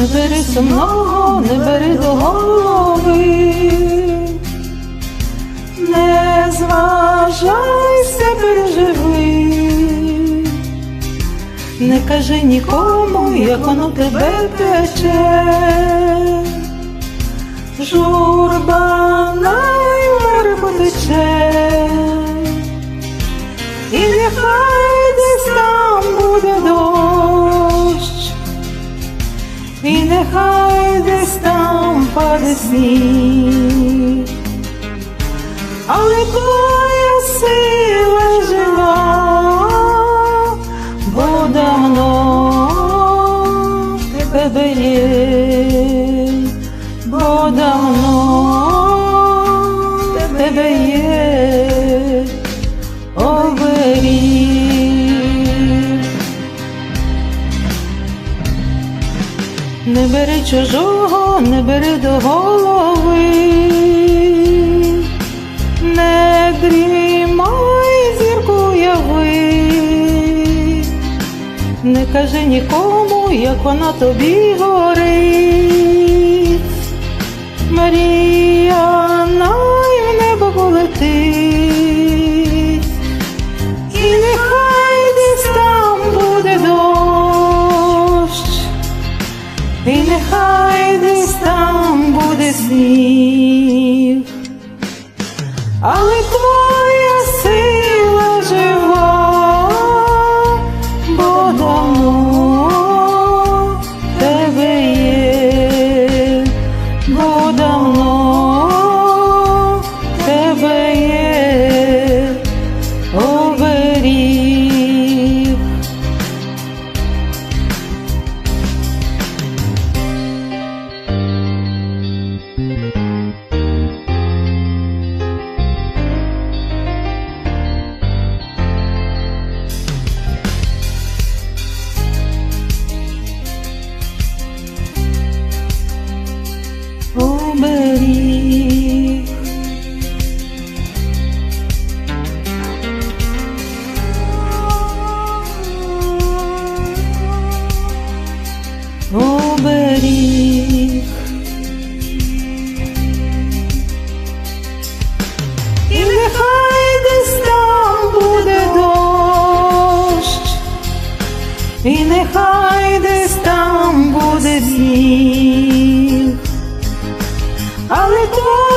Не бери сумного, не бери до голови, не зважайся, переживи, не кажи нікому, як воно тебе тече, журба наймер там паде сніг, Не бери чужого, не бери до голови, не дрімай зірку яви, не кажи нікому, як вона тобі горить. Марія най в небо полетить, сніг, але твоя і нехай десь там буде сніг, але твоя